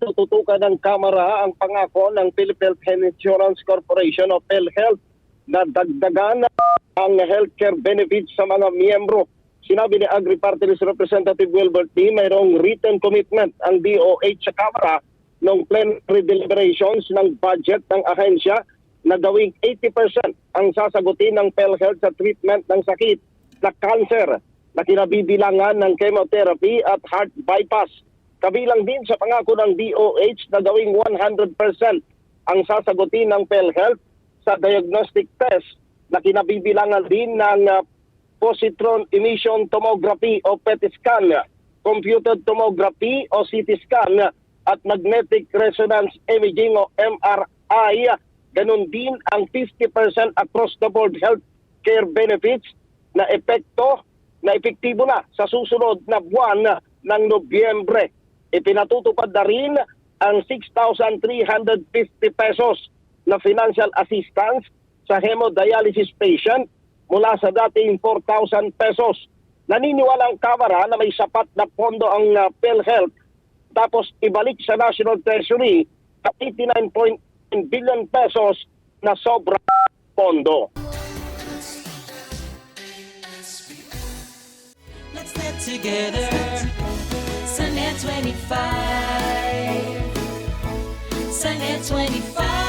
tututukan ng Kamara ang pangako ng Philippine Health Insurance Corporation o PhilHealth na dagdagan ang healthcare benefits sa mga miyembro. Sinabi ni Agri-Party Representative Wilbert D. mayroong written commitment ang DOH sa Kamara ng plenary deliberations ng budget ng ahensya na gawing 80% ang sasagutin ng PhilHealth sa treatment ng sakit na cancer na kinabibilangan ng chemotherapy at heart bypass. Kabilang din sa pangako ng DOH na gawing 100% ang sasagutin ng PhilHealth sa diagnostic test na kinabibilangan din ng uh, positron emission tomography o PET scan, computed tomography o CT scan at magnetic resonance imaging o MRI. Ganon din ang 50% across the board health care benefits na epekto na epektibo na sa susunod na buwan ng Nobyembre. Ipinatutupad na rin ang 6,350 pesos na financial assistance sa hemodialysis patient mula sa dating 4,000 pesos. Naniniwala ang Kamara na may sapat na pondo ang uh, PhilHealth tapos ibalik sa National Treasury at 89.9 billion pesos na sobra pondo. Let's get together. Sunday 25. Sunday 25.